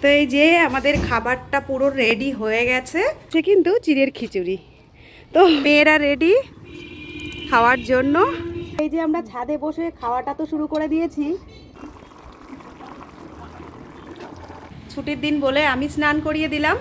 তো এই যে আমাদের খাবারটা পুরো রেডি হয়ে গেছে। সে কিন্তু চিড়ের খিচুড়ি। তো মেয়েরা রেডি খাওয়ার জন্য। এই যে আমরা ছাদে বসে খাওয়াটা তো শুরু করে দিয়েছি। ছুটির দিন বলে আমি স্নান করিয়ে দিলাম।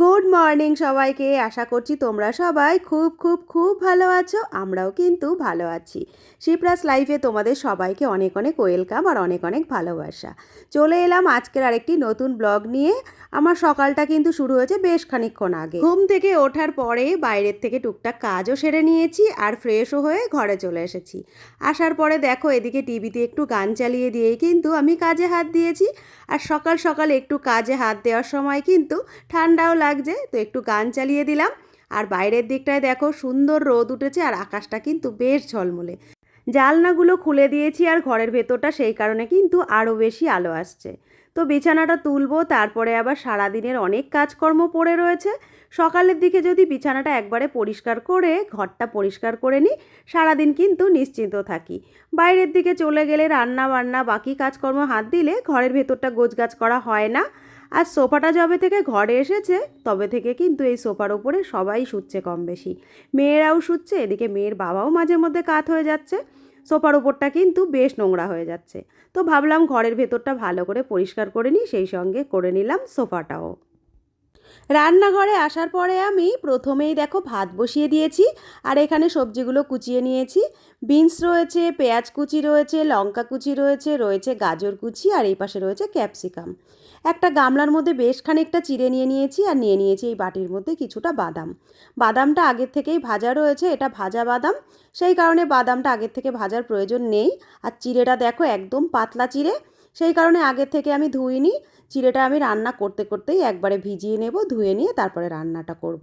গুড মর্নিং সবাইকে। আশা করছি তোমরা সবাই খুব খুব খুব ভালো আছো। আমরাও কিন্তু ভালো আছি। শিপ্রাস লাইফে তোমাদের সবাইকে অনেক অনেক ওয়েলকাম আর অনেক অনেক ভালোবাসা। চলে এলাম আজকের আরেকটি নতুন ব্লগ নিয়ে। আমার সকালটা কিন্তু শুরু হয়েছে বেশ খানিকক্ষণ আগে। ঘুম থেকে ওঠার পরে বাইরের থেকে টুকটাক কাজও সেরে নিয়েছি আর ফ্রেশও হয়ে ঘরে চলে এসেছি। আসার পরে দেখো এদিকে টিভিতে একটু গান চালিয়ে দিয়েই কিন্তু আমি কাজে হাত দিয়েছি। আর সকাল সকাল একটু কাজে হাত দেওয়ার সময় কিন্তু ঠান্ডাও লাগছে, তো একটু গান চালিয়ে দিলাম। আর বাইরের দিকটায় দেখো সুন্দর রোদ উঠেছে আর আকাশটা কিন্তু বেশ ঝলমলে। জালনাগুলো খুলে দিয়েছি আর ঘরের ভেতরটা সেই কারণে কিন্তু আরও বেশি আলো আসছে। তো বিছানাটা তুলবো, তারপরে আবার সারাদিনের অনেক কাজকর্ম পড়ে রয়েছে। সকালের দিকে যদি বিছানাটা একবারে পরিষ্কার করে, ঘরটা পরিষ্কার করে নিই, সারাদিন কিন্তু নিশ্চিন্ত থাকি। বাইরের দিকে চলে গেলে রান্না বান্না বাকি কাজকর্ম হাত দিলে ঘরের ভেতরটা গোছগাছ করা হয় না। আর সোফাটা যবে থেকে ঘরে এসেছে, তবে থেকে কিন্তু এই সোফার ওপরে সবাই শুচ্ছে কম বেশি মেয়েরাও শুচ্ছে, এদিকে মেয়ের বাবাও মাঝে মধ্যে কাত হয়ে যাচ্ছে। সোফার ওপরটা কিন্তু বেশ নোংরা হয়ে যাচ্ছে। তো ভাবলাম ঘরের ভেতরটা ভালো করে পরিষ্কার করে নিই, সেই সঙ্গে করে নিলাম সোফাটাও। রান্নাঘরে আসার পরে আমি প্রথমেই দেখো ভাত বসিয়ে দিয়েছি, আর এখানে সবজিগুলো কুচিয়ে নিয়েছি। বিনস রয়েছে, পেঁয়াজ কুচি রয়েছে, লঙ্কা কুচি রয়েছে রয়েছে গাজর কুচি, আর এই পাশে রয়েছে ক্যাপসিকাম। একটা গামলার মধ্যে বেশ খানিকটা চিড়ে নিয়ে নিয়েছি, আর নিয়ে নিয়েছি এই বাটির মধ্যে কিছুটা বাদাম। বাদামটা আগের থেকেই ভাজা রয়েছে, এটা ভাজা বাদাম। সেই কারণে বাদামটা আগের থেকে ভাজার প্রয়োজন নেই। আর চিড়েটা দেখো একদম পাতলা চিড়ে। সেই কারণে আগের থেকে আমি ধুইনি। চিড়েটা আমি রান্না করতে করতেই একবারে ভিজিয়ে নেব, ধুয়ে নিয়ে তারপরে রান্নাটা করব।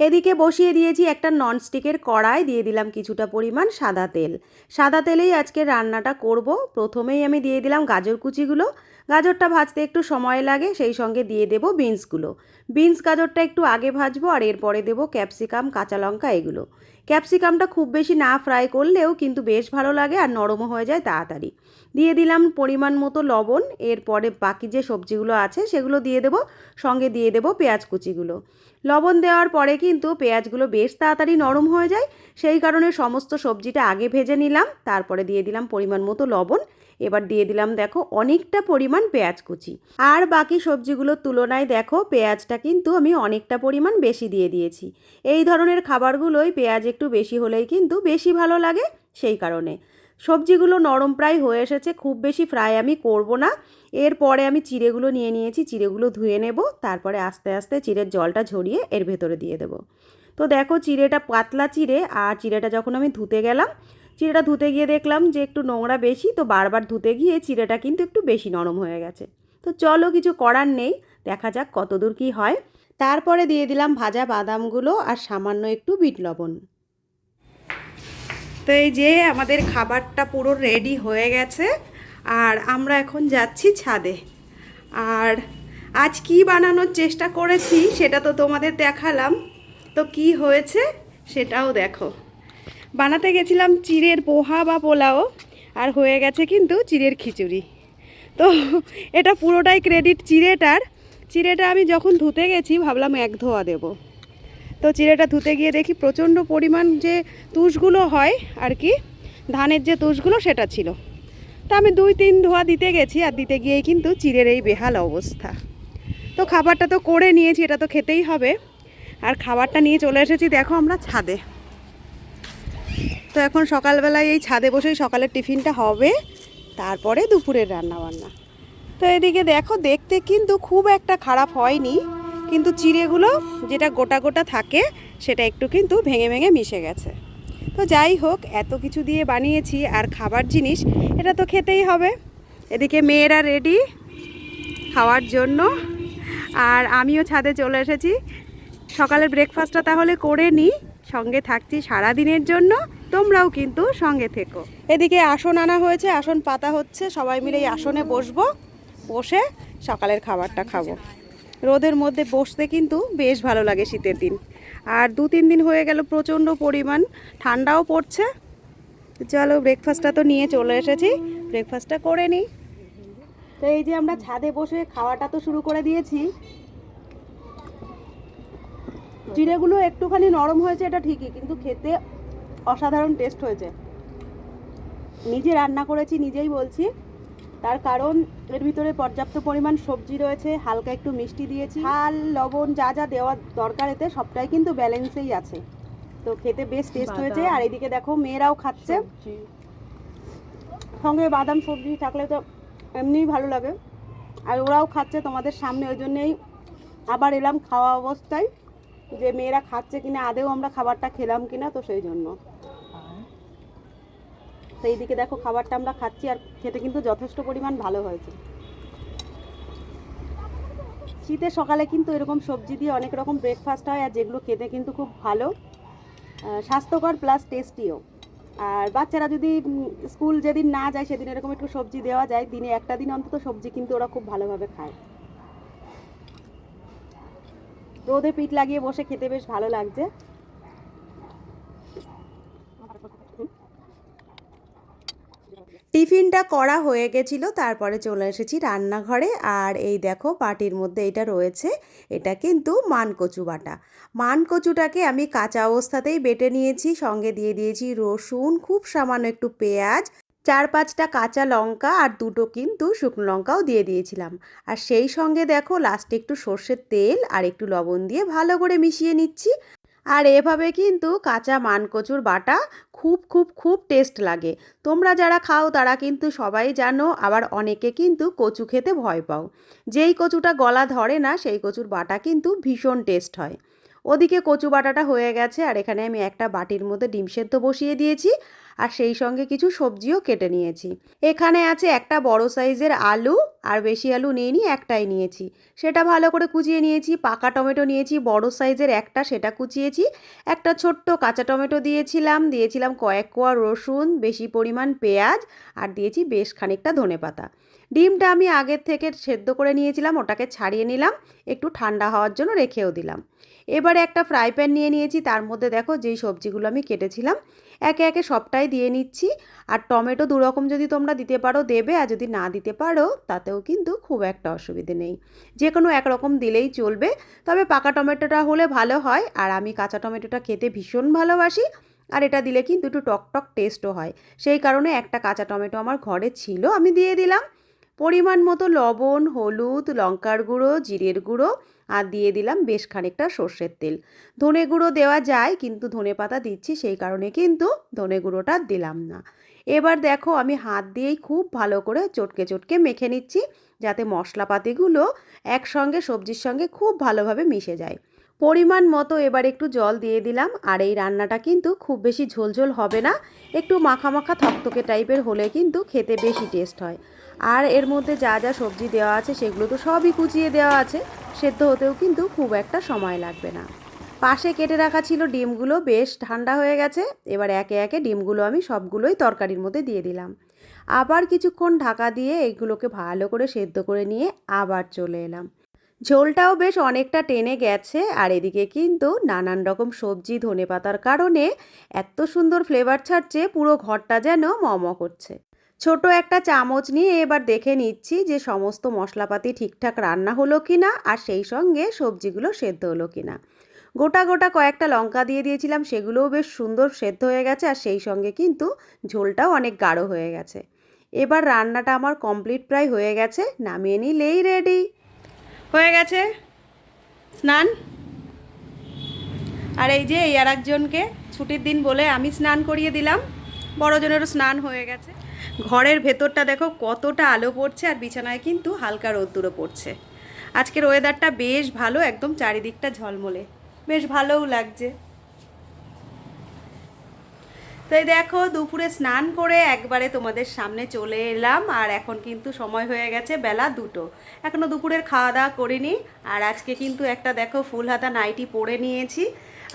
এদিকে বসিয়ে দিয়েছি একটা ননস্টিকের কড়াই, দিয়ে দিলাম কিছুটা পরিমাণ সাদা তেল। সাদা তেলেই আজকে রান্নাটা করব। প্রথমেই আমি দিয়ে দিলাম গাজর কুচিগুলো। গাজরটা ভাজতে একটু সময় লাগে, সেই সঙ্গে দিয়ে দেব বিনসগুলো। বিনস গাজরটা একটু আগে ভাজবো আর এরপরে দেব ক্যাপসিকাম, কাঁচা লঙ্কা, এগুলো। ক্যাপসিকামটা খুব বেশি না ফ্রাই করলেও কিন্তু বেশ ভালো লাগে আর নরমও হয়ে যায় তাড়াতাড়ি। দিয়ে দিলাম পরিমাণ মতো লবণ, এরপরে বাকি যে সবজিগুলো আছে সেগুলো দিয়ে দেব, সঙ্গে দিয়ে দেব পেঁয়াজ কুচিগুলো। লবণ দেওয়ার পরে কিন্তু পেঁয়াজগুলো বেশ তাড়াতাড়ি নরম হয়ে যায়। সেই কারণে সমস্ত সবজিটা আগে ভেজে নিলাম, তারপরে দিয়ে দিলাম পরিমাণ মতো লবণ। এবার দিয়ে দিলাম দেখো অনেকটা পরিমাণ পেঁয়াজ কুচি। আর বাকি সবজিগুলোর তুলনায় দেখো পেঁয়াজটা কিন্তু আমি অনেকটা পরিমাণ বেশি দিয়ে দিয়েছি। এই ধরনের খাবারগুলোই পেঁয়াজ একটু বেশি হলেই কিন্তু বেশি ভালো লাগে, সেই কারণে। সবজিগুলো নরম প্রায় হয়ে এসেছে, খুব বেশি ফ্রাই আমি করব না। এরপরে আমি চিড়েগুলো নিয়ে নিয়েছি, চিড়েগুলো ধুয়ে নেব, তারপরে আস্তে আস্তে চিড়ের জলটা ঝরিয়ে এর ভেতরে দিয়ে দেবো। তো দেখো চিড়েটা পাতলা চিড়ে, আর চিড়েটা যখন আমি ধুতে গেলাম, চিড়েটা ধুতে গিয়ে দেখলাম যে একটু নোংরা বেশি, তো বারবার ধুতে গিয়ে চিড়েটা কিন্তু একটু বেশি নরম হয়ে গেছে। তো চলো কিছু করার নেই, দেখা যাক কতদূর কী হয়। তারপরে দিয়ে দিলাম ভাজা বাদামগুলো, আর সামান্য একটু বিট লবণ। তো এই যে আমাদের খাবারটা পুরো রেডি হয়ে গেছে, আর আমরা এখন যাচ্ছি ছাদে। আর আজ কি বানানোর চেষ্টা করেছি সেটা তো তোমাদের দেখালাম। তো কি হয়েছে সেটাও দেখো। বানাতে গেছিলাম চিড়ের পোহা বা পোলাও, আর হয়ে গেছে কিন্তু চিড়ের খিচুড়ি। তো এটা পুরোটাই ক্রেডিট চিড়েটার। চিড়েটা আমি যখন ধুতে গেছি, ভাবলাম এক ধোয়া দেবো। তো চিড়েটা ধুতে গিয়ে দেখি প্রচণ্ড পরিমাণ যে তুষগুলো হয় আর কি, ধানের যে তুষগুলো সেটা ছিল। তা আমি দুই তিন ধোয়া দিতে গেছি আর দিতে গিয়েই কিন্তু চিড়ের এই বেহাল অবস্থা। তো খাবারটা তো করে নিয়েছি, এটা তো খেতেই হবে। আর খাবারটা নিয়ে চলে এসেছি দেখো আমরা ছাদে। তো এখন সকালবেলায় এই ছাদে বসেই সকালের টিফিনটা হবে, তারপরে দুপুরের রান্না বান্না তো এদিকে দেখো, দেখতে কিন্তু খুব একটা খারাপ হয়নি। কিন্তু চিড়েগুলো যেটা গোটা গোটা থাকে, সেটা একটু কিন্তু ভেঙে ভেঙে মিশে গেছে। তো যাই হোক, এত কিছু দিয়ে বানিয়েছি আর খাবার জিনিস, এটা তো খেতেই হবে। এদিকে মেয়েরা রেডি খাওয়ার জন্য। আর আমিও ছাদে চলে এসেছি। সকালের ব্রেকফাস্টটা তাহলে করে নিই সঙ্গে থাকছি সারা দিনের জন্য, তোমরাও কিন্তু সঙ্গে থেকো। এদিকে আসন আনা হয়েছে, আসন পাতা হচ্ছে, সবাই মিলে এই আসনে বসবো, বসে সকালের খাবারটা খাব। রোদের মধ্যে বসতে কিন্তু বেশ ভালো লাগে শীতের দিন। আর দু তিন দিন হয়ে গেল প্রচণ্ড পরিমাণ ঠান্ডাও পড়ছে। চলো ব্রেকফাস্টটা তো নিয়ে চলে এসেছি। ব্রেকফাস্টটা করে নিই। তো এই যে আমরা ছাদে বসে খাওয়াটা তো শুরু করে দিয়েছি। চিড়েগুলো একটুখানি নরম হয়েছে, এটা ঠিকই, কিন্তু খেতে অসাধারণ টেস্ট হয়েছে। নিজে রান্না করেছি, নিজেই বলছি। তার কারণ এর ভিতরে পর্যাপ্ত পরিমাণ সবজি রয়েছে হালকা একটু মিষ্টি দিয়েছি। ঝাল লবণ যা যা দেওয়ার দরকার এতে সবটাই কিন্তু ব্যালেন্সেই আছে। তো খেতে বেশ টেস্ট হয়েছে আর এদিকে দেখো মেয়েরাও খাচ্ছে। সঙ্গে বাদাম সবজি থাকলে তো এমনিই ভালো লাগে। আর ওরাও খাচ্ছে তোমাদের সামনে ওই জন্যেই আবার এলাম খাওয়া অবস্থায়। যে মেয়েরা খাচ্ছে কিনা আদেও আমরা খাবারটা খেলাম কিনা তো সেই জন্য। তো এইদিকে দেখো খাবারটা আমরা খাচ্ছি আর খেতে কিন্তু যথেষ্ট পরিমাণ ভালো হয়েছে। শীতের সকালে কিন্তু এরকম সবজি দিয়ে অনেক রকম ব্রেকফাস্ট হয় আর যেগুলো খেতে কিন্তু খুব ভালো স্বাস্থ্যকর প্লাস টেস্টিও আর বাচ্চারা যদি স্কুল যেদিন না যায় সেদিন এরকম একটু সবজি দেওয়া যায়, দিনে একটা দিন অন্তত সবজি কিন্তু ওরা খুব ভালোভাবে খায়। রোদে পিঠ লাগিয়ে বসে খেতে বেশ ভালো লাগছে। টিফিনটা করা হয়ে গেছিল, তারপরে চলে এসেছি রান্নাঘরে। আর এই দেখো পাটির মধ্যে এটা রয়েছে, এটা কিন্তু মানকচু বাটা। মানকচুটাকে আমি কাঁচা অবস্থাতেই বেটে নিয়েছি, সঙ্গে দিয়ে দিয়েছি রসুন, খুব সামান্য একটু পেঁয়াজ, চার পাঁচটা কাঁচা লঙ্কা আর দুটো কিন্তু শুকনো লঙ্কাও দিয়ে দিয়েছিলাম। আর সেই সঙ্গে দেখো লাস্টে একটু সর্ষের তেল আর একটু লবণ দিয়ে ভালো করে মিশিয়ে নিচ্ছি। আর এভাবে কিন্তু কাঁচা মানকচুর বাটা খুব খুব খুব টেস্ট লাগে। তোমরা যারা খাও তারা কিন্তু সবাই জানো, আবার অনেকে কিন্তু কচু খেতে ভয় পাও। যেই কচুটা গলা ধরে না, সেই কচুর বাটা কিন্তু ভীষণ টেস্ট হয়। ওদিকে কচু বাটাটা হয়ে গেছে, আর এখানে আমি একটা বাটির মধ্যে ডিম সেদ্ধ বসিয়ে দিয়েছি। আর সেই সঙ্গে কিছু সবজিও কেটে নিয়েছি। এখানে আছে একটা বড় সাইজের আলু, আর বেশি আলু নিইনি, একটাই নিয়েছি। সেটা ভালো করে কুচিয়ে নিয়েছি, পাকা টমেটো নিয়েছি, বড় সাইজের একটা সেটা কুচিয়েছি, একটা ছোট্ট কাঁচা টমেটো দিয়েছিলাম দিয়েছিলাম কয়েক কোয়া রসুন, বেশি পরিমাণ পেঁয়াজ, আর দিয়েছি বেশ খানিকটা ধনেপাতা ডিমটা আমি আগের থেকে সেদ্ধ করে নিয়েছিলাম, ওটাকে ছাড়িয়ে নিলাম, একটু ঠান্ডা হওয়ার জন্য রেখেও দিলাম। এবারে একটা ফ্রাই প্যান নিয়ে নিয়েছি, তার মধ্যে দেখো যেই সবজিগুলো আমি কেটেছিলাম একে একে সবটাই দিয়ে নিচ্ছি। আর টমেটো দুরকম যদি তোমরা দিতে পারো, দেবে। আর যদি না দিতে পারো, তাতেও কিন্তু খুব একটা অসুবিধে নেই। যে কোনো একরকম দিলেই চলবে। তবে পাকা টমেটোটা হলে ভালো হয়। আর আমি কাঁচা টমেটোটা খেতে ভীষণ ভালোবাসি। আর এটা দিলে কিন্তু একটু টকটক টক টেস্টও হয়। সেই কারণে একটা কাঁচা টমেটো আমার ঘরে ছিল, আমি দিয়ে দিলাম। পরিমাণ মতো লবণ, হলুদ, লঙ্কার গুঁড়ো, জিরের গুঁড়ো আর দিয়ে দিলাম বেশ খানিকটা সর্ষের তেল। ধনে গুঁড়ো দেওয়া যায় কিন্তু ধনে পাতা দিচ্ছি সেই কারণে কিন্তু ধনে গুঁড়োটা দিলাম না। এবার দেখো আমি হাত দিয়েই খুব ভালো করে চটকে চটকে মেখে নিচ্ছি যাতে মশলাপাতিগুলো একসঙ্গে সবজির সঙ্গে খুব ভালোভাবে মিশে যায়। পরিমাণ মতো এবার একটু জল দিয়ে দিলাম আর এই রান্নাটা কিন্তু খুব বেশি ঝোলঝোল হবে না। একটু মাখা মাখা থকথকে টাইপের হলে কিন্তু খেতে বেশি টেস্ট হয়। আর এর মধ্যে যা যা সবজি দেওয়া আছে সেগুলো তো সবই কুচিয়ে দেওয়া আছে। সেদ্ধ হতেও কিন্তু খুব একটা সময় লাগবে না। পাশে কেটে রাখা ছিল ডিমগুলো, বেশ ঠান্ডা হয়ে গেছে। এবার একে একে ডিমগুলো আমি সবগুলোই তরকারির মধ্যে দিয়ে দিলাম। আবার কিছুক্ষণ ঢাকা দিয়ে এইগুলোকে ভালো করে সেদ্ধ করে নিয়ে আবার চলে এলাম। ঝোলটাও বেশ অনেকটা টেনে গেছে আর এদিকে কিন্তু নানান রকম সবজি ধনে পাতার কারণে এত সুন্দর ফ্লেভার ছাড়ছে, পুরো ঘরটা যেন মম করছে। ছোট একটা চামচ নিয়ে এবার দেখে নিচ্ছি যে সমস্ত মশলাপাতি ঠিকঠাক রান্না হলো কি না আর সেই সঙ্গে সবজিগুলো সেদ্ধ হলো কি না গোটা গোটা কয়েকটা লঙ্কা দিয়ে দিয়েছিলাম, সেগুলোও বেশ সুন্দর সেদ্ধ হয়ে গেছে আর সেই সঙ্গে কিন্তু ঝোলটাও অনেক গাঢ় হয়ে গেছে। এবার রান্নাটা আমার কমপ্লিট প্রায় হয়ে গেছে, নামিয়ে নিলেই রেডি। হয়ে গেছে? স্নান? আর এই যে এই আর একজনকে ছুটির দিন বলে আমি স্নান করিয়ে দিলাম। বড়জনেরও স্নান হয়ে গেছে। ঘরের ভেতরটা দেখো কতটা আলো পড়ছে আর বিছানায় কিন্তু হালকা রোদ্দুরও পড়ছে। আজকের ওয়েদারটা বেশ ভালো, একদম চারিদিকটা ঝলমলে। বেশ ভালোও লাগছে। তো এই দেখো দুপুরে স্নান করে একবারে তোমাদের সামনে চলে এলাম আর এখন কিন্তু সময় হয়ে গেছে বেলা দুটো। এখনও দুপুরের খাওয়া দাওয়া করিনি আর আজকে কিন্তু একটা দেখো ফুল হাতা নাইটি পরে নিয়েছি।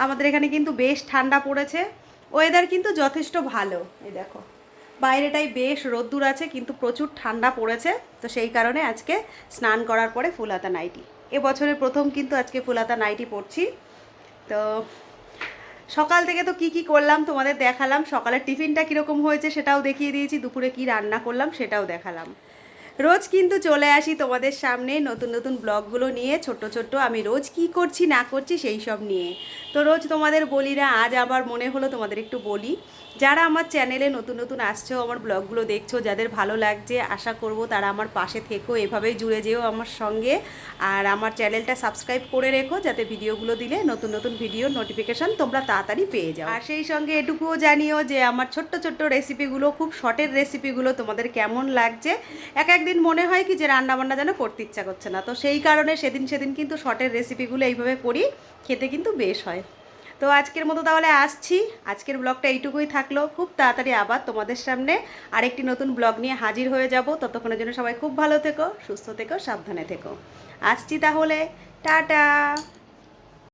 আমাদের এখানে কিন্তু বেশ ঠান্ডা পড়েছে। ওয়েদার কিন্তু যথেষ্ট ভালো। এই দেখো। বাইরেটাই বেশ রোদ্দুর আছে, কিন্তু প্রচুর ঠান্ডা পড়েছে। তো সেই কারণে আজকে স্নান করার পরে ফুল হাতা নাইটি এবছরের প্রথম কিন্তু আজকে ফুল হাতা নাইটি পরছি। তো সকাল থেকে তো কি কি করলাম তোমাদের দেখালাম। সকালের টিফিনটা কীরকম হয়েছে সেটাও দেখিয়ে দিয়েছি। দুপুরে কি রান্না করলাম সেটাও দেখালাম। রোজ কিন্তু চলে আসি তোমাদের সামনে নতুন নতুন ব্লগগুলো নিয়ে। ছোট ছোট আমি রোজ কি করছি, না করছি সেই সব নিয়ে। তো রোজ তোমাদের বলি না, আজ আবার মনে হলো তোমাদের একটু বলি। যারা আমার চ্যানেলে নতুন নতুন আসছো, আমার ব্লগগুলো দেখছ, যাদের ভালো লাগছে, আশা করব তারা আমার পাশে থেকো, এভাবেই জুড়ে যেও আমার সঙ্গে। আর আমার চ্যানেলটা সাবস্ক্রাইব করে রেখো, যাতে ভিডিওগুলো দিলে নতুন নতুন ভিডিও নোটিফিকেশান তোমরা তাড়াতাড়ি পেয়ে যাও। আর সেই সঙ্গে এটুকুও জানিও যে আমার ছোট্ট ছোট্ট রেসিপিগুলো খুব শর্টের রেসিপিগুলো তোমাদের কেমন লাগছে। এক একদিন মনে হয় কি যে রান্নাবান্না যেন করতে ইচ্ছা করছে না। তো সেই কারণে সেদিন সেদিন কিন্তু শর্টের রেসিপিগুলো এইভাবে করি, খেতে কিন্তু বেশ হয়। তো আজকের মতো তাহলে আসছি। আজকের ব্লগটা এইটুকুই থাকল। খুব তাড়াতাড়ি আবার তোমাদের সামনে আরেকটি নতুন ব্লগ নিয়ে হাজির হয়ে যাব। ততক্ষণের জন্য সবাই খুব ভালো থেকো, সুস্থ থেকো, সাবধানে থেকো। আসছি তাহলে। টাটা!